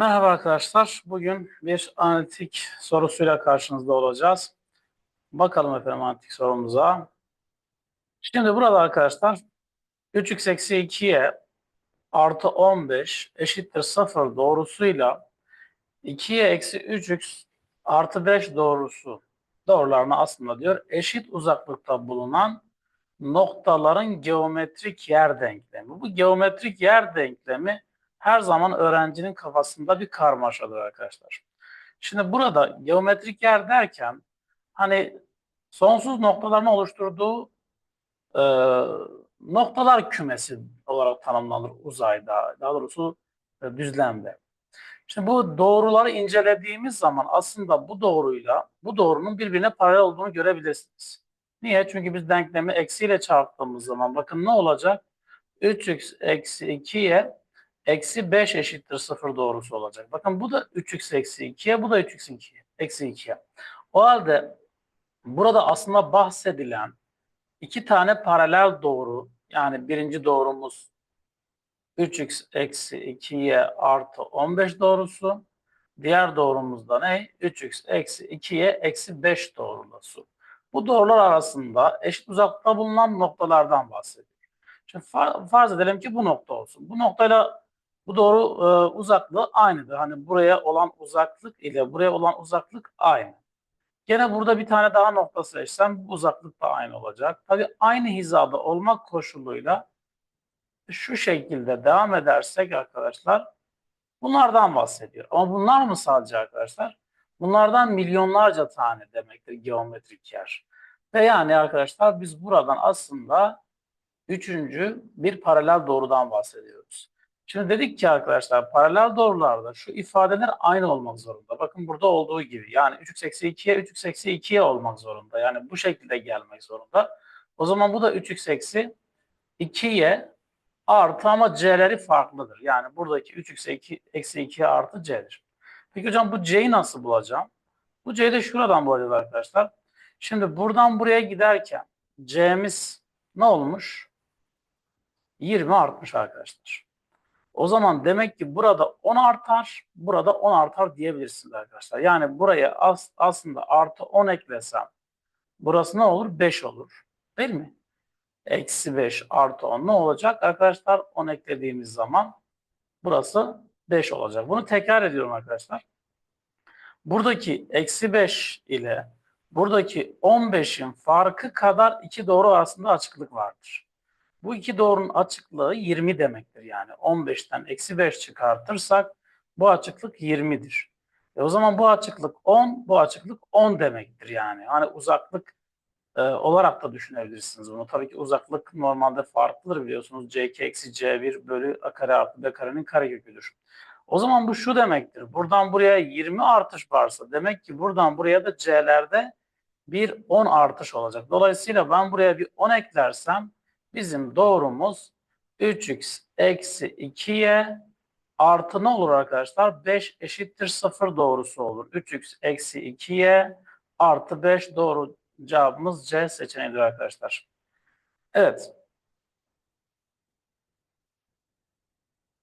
Merhaba arkadaşlar. Bugün bir analitik sorusuyla karşınızda olacağız. Bakalım efendim analitik sorumuza. Şimdi burada arkadaşlar 3x eksi 2'ye artı 15 eşittir 0 doğrusuyla 2'ye eksi 3x artı 5 doğrusu doğrularına aslında diyor eşit uzaklıkta bulunan noktaların geometrik yer denklemi. Bu geometrik yer denklemi her zaman öğrencinin kafasında bir karmaşadır arkadaşlar. Şimdi burada geometrik yer derken hani sonsuz noktaların oluşturduğu e, noktalar kümesi olarak tanımlanır uzayda, daha doğrusu e, düzlemde. Şimdi bu doğruları incelediğimiz zaman aslında bu doğruyla bu doğrunun birbirine paralel olduğunu görebilirsiniz. Niye? Çünkü biz denklemi eksiyle çarptığımız zaman bakın ne olacak? 3x eksi 2'ye eksi 5 eşittir 0 doğrusu olacak. Bakın bu da 3x eksi 2'ye bu da 3x 2'ye, eksi 2'ye. O halde burada aslında bahsedilen iki tane paralel doğru yani birinci doğrumuz 3x eksi 2'ye artı 15 doğrusu. Diğer doğrumuz da ne? 3x eksi 2'ye eksi 5 doğrusu. Bu doğrular arasında eşit uzaklıkta bulunan noktalardan bahsediyor. Şimdi far, farz edelim ki bu nokta olsun. Bu noktayla bu doğru e, uzaklığı aynıdır. Hani buraya olan uzaklık ile buraya olan uzaklık aynı. Gene burada bir tane daha nokta seçsem bu uzaklık da aynı olacak. Tabii aynı hizada olmak koşuluyla şu şekilde devam edersek arkadaşlar bunlardan bahsediyor. Ama bunlar mı sadece arkadaşlar? Bunlardan milyonlarca tane demektir geometrik yer. Ve yani arkadaşlar biz buradan aslında üçüncü bir paralel doğrudan bahsediyoruz. Şimdi dedik ki arkadaşlar paralel doğrularda şu ifadeler aynı olmak zorunda. Bakın burada olduğu gibi yani 3x eksi 2'ye 3x eksi 2'ye olmak zorunda. Yani bu şekilde gelmek zorunda. O zaman bu da 3x eksi 2'ye artı ama c'leri farklıdır. Yani buradaki 3x eksi 2'ye artı c'dir. Peki hocam bu c'yi nasıl bulacağım? Bu c'yi de şuradan bulacağız arkadaşlar. Şimdi buradan buraya giderken c'miz ne olmuş? 20 artmış arkadaşlar. O zaman demek ki burada 10 artar, burada 10 artar diyebilirsiniz arkadaşlar. Yani buraya as aslında artı 10 eklesem burası ne olur? 5 olur. Değil mi? Eksi 5 artı 10 ne olacak? Arkadaşlar 10 eklediğimiz zaman burası 5 olacak. Bunu tekrar ediyorum arkadaşlar. Buradaki eksi 5 ile buradaki 15'in farkı kadar iki doğru arasında açıklık vardır. Bu iki doğrunun açıklığı 20 demektir yani. 15'ten eksi 5 çıkartırsak bu açıklık 20'dir. E o zaman bu açıklık 10, bu açıklık 10 demektir yani. Hani uzaklık e, olarak da düşünebilirsiniz bunu. Tabii ki uzaklık normalde farklıdır biliyorsunuz. C2 eksi C1 bölü A kare artı B karenin kareköküdür. O zaman bu şu demektir. Buradan buraya 20 artış varsa demek ki buradan buraya da C'lerde bir 10 artış olacak. Dolayısıyla ben buraya bir 10 eklersem bizim doğrumuz 3x eksi 2'ye artı ne olur arkadaşlar? 5 eşittir 0 doğrusu olur. 3x eksi 2'ye artı 5 doğru cevabımız C seçeneğidir arkadaşlar. Evet.